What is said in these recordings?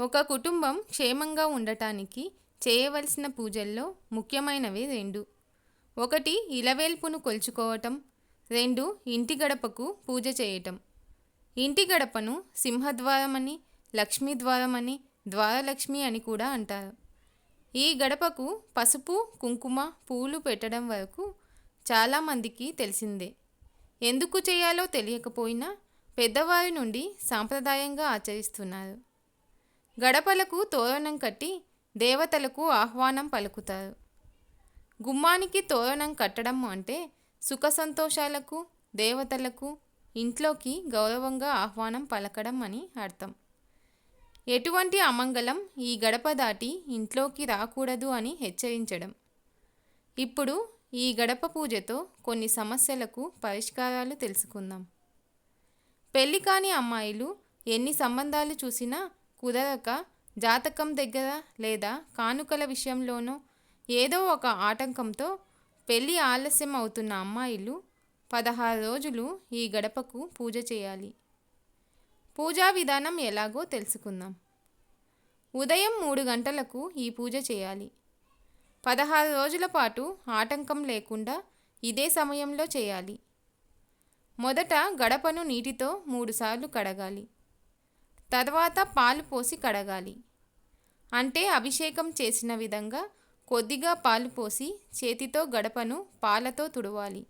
ఒక కుటుంబం క్షేమంగా ఉండటానికి చేయవలసిన పూజల్లో ముఖ్యమైనవి రెండు. ఒకటి ఇలవేల్పును కొలుచుకోవటం. రెండు ఇంటి గడపకు పూజ చేయటం. ఇంటి గడపను సింహద్వారమని లక్ష్మీద్వారమని ద్వారలక్ష్మి అని కూడా అంటారు. ఈ గడపకు పసుపు కుంకుమ పూలు పెట్టడం వరకు చాలామందికి తెలిసిందే. ఎందుకు చేయాలో తెలియకపోయినా పెద్దవారి నుండి సాంప్రదాయంగా ఆచరిస్తున్నారు. గడపలకు తోరణం కట్టి దేవతలకు ఆహ్వానం పలుకుతారు. గుమ్మానికి తోరణం కట్టడం అంటే సుఖ సంతోషాలకు దేవతలకు ఇంట్లోకి గౌరవంగా ఆహ్వానం పలకడం అని అర్థం. ఎటువంటి అమంగళం ఈ గడప దాటి ఇంట్లోకి రాకూడదు అని హెచ్చరించడం. ఇప్పుడు ఈ గడప పూజతో కొన్ని సమస్యలకు పరిష్కారాలు తెలుసుకుందాం. పెళ్ళి కాని అమ్మాయిలు ఎన్ని సంబంధాలు చూసినా కుదరక జాతకం దగ్గర లేదా కానుకల విషయంలోనో ఏదో ఒక ఆటంకంతో పెళ్ళి ఆలస్యం అవుతున్న అమ్మాయిలు పదహారు రోజులు ఈ గడపకు పూజ చేయాలి. పూజా విధానం ఎలాగో తెలుసుకుందాం. ఉదయం మూడు గంటలకు ఈ పూజ చేయాలి. పదహారు రోజుల పాటు ఆటంకం లేకుండా ఇదే సమయంలో చేయాలి. మొదట గడపను నీటితో మూడుసార్లు కడగాలి. తర్వాత పాలు పోసి కడగాలి. అంటే అభిషేకం చేసిన విధంగా కొద్దిగా పాలు పోసి చేతితో గడపను పాలతో తుడవాలి.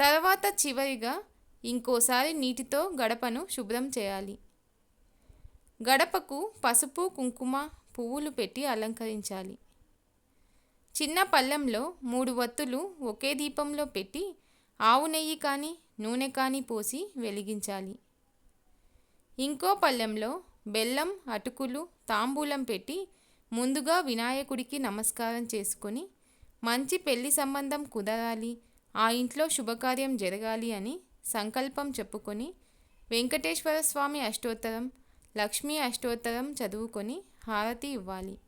తర్వాత చివరిగా ఇంకోసారి నీటితో గడపను శుభ్రం చేయాలి. గడపకు పసుపు కుంకుమ పువ్వులు పెట్టి అలంకరించాలి. చిన్న పళ్ళెంలో మూడు వత్తులు ఒకే దీపంలో పెట్టి ఆవు నెయ్యి కానీ నూనె కానీ పోసి వెలిగించాలి. ఇంకో పళ్ళెంలో బెల్లం అటుకులు తాంబూలం పెట్టి ముందుగా వినాయకుడికి నమస్కారం చేసుకొని మంచి పెళ్ళి సంబంధం కుదరాలి ఆ ఇంట్లో శుభకార్యం జరగాలి అని సంకల్పం చెప్పుకొని వెంకటేశ్వర స్వామి అష్టోత్తరం లక్ష్మీ అష్టోత్తరం చదువుకొని హారతి ఇవ్వాలి.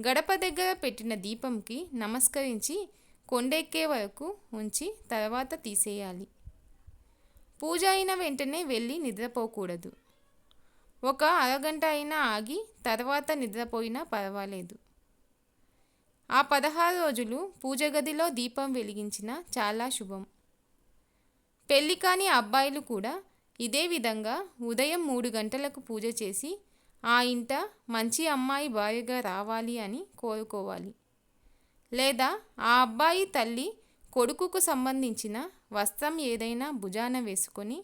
గడప దగ్గర పెట్టిన దీపంకి నమస్కరించి కొండెక్కే వరకు ఉంచి తర్వాత తీసేయాలి. పూజ అయిన వెంటనే వెళ్ళి నిద్రపోకూడదు. ఒక అరగంట అయినా ఆగి తర్వాత నిద్రపోయినా పర్వాలేదు. ఆ పదహారు రోజులు పూజ గదిలో దీపం వెలిగించిన చాలా శుభం. పెళ్ళి కాని అబ్బాయిలు కూడా ఇదే విధంగా ఉదయం మూడు గంటలకు పూజ చేసి ఆ ఇంట మంచి అమ్మాయి భార్యగా రావాలి అని కోరుకోవాలి. లేదా ఆ అబ్బాయి తల్లి కొడుకుకు సంబంధించిన వస్త్రం ఏదైనా భుజాన వేసుకొని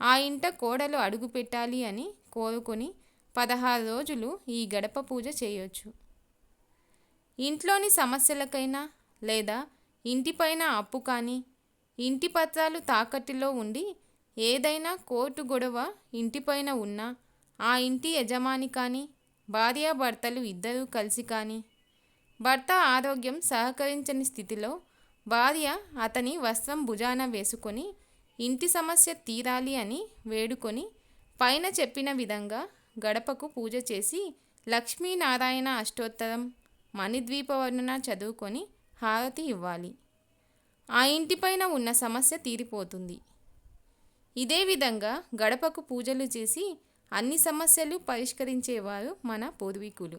ఆ ఇంట కోడలు అడుగు పెట్టాలి అని కోరుకొని పదహారు రోజులు ఈ గడప పూజ చేయొచ్చు. ఇంట్లోని సమస్యలకైనా లేదా ఇంటిపైన అప్పు కానీ ఇంటి పత్రాలు తాకట్టులో ఉండి ఏదైనా కోర్టు గొడవ ఇంటిపైన ఉన్నా ఆ ఇంటి యజమాని కానీ భార్యాభర్తలు ఇద్దరూ కలిసి కానీ భర్త ఆరోగ్యం సహకరించని స్థితిలో భార్య అతని వస్త్రం భుజాన వేసుకొని ఇంటి సమస్య తీరాలి అని వేడుకొని పైన చెప్పిన విధంగా గడపకు పూజ చేసి లక్ష్మీనారాయణ అష్టోత్తరం మణిద్వీప వర్ణన చదువుకొని హారతి ఇవ్వాలి. ఆ ఇంటిపైన ఉన్న సమస్య తీరిపోతుంది. ఇదే విధంగా గడపకు పూజలు చేసి అన్ని సమస్యలు పరిష్కరించేవారు మన పూర్వీకులు.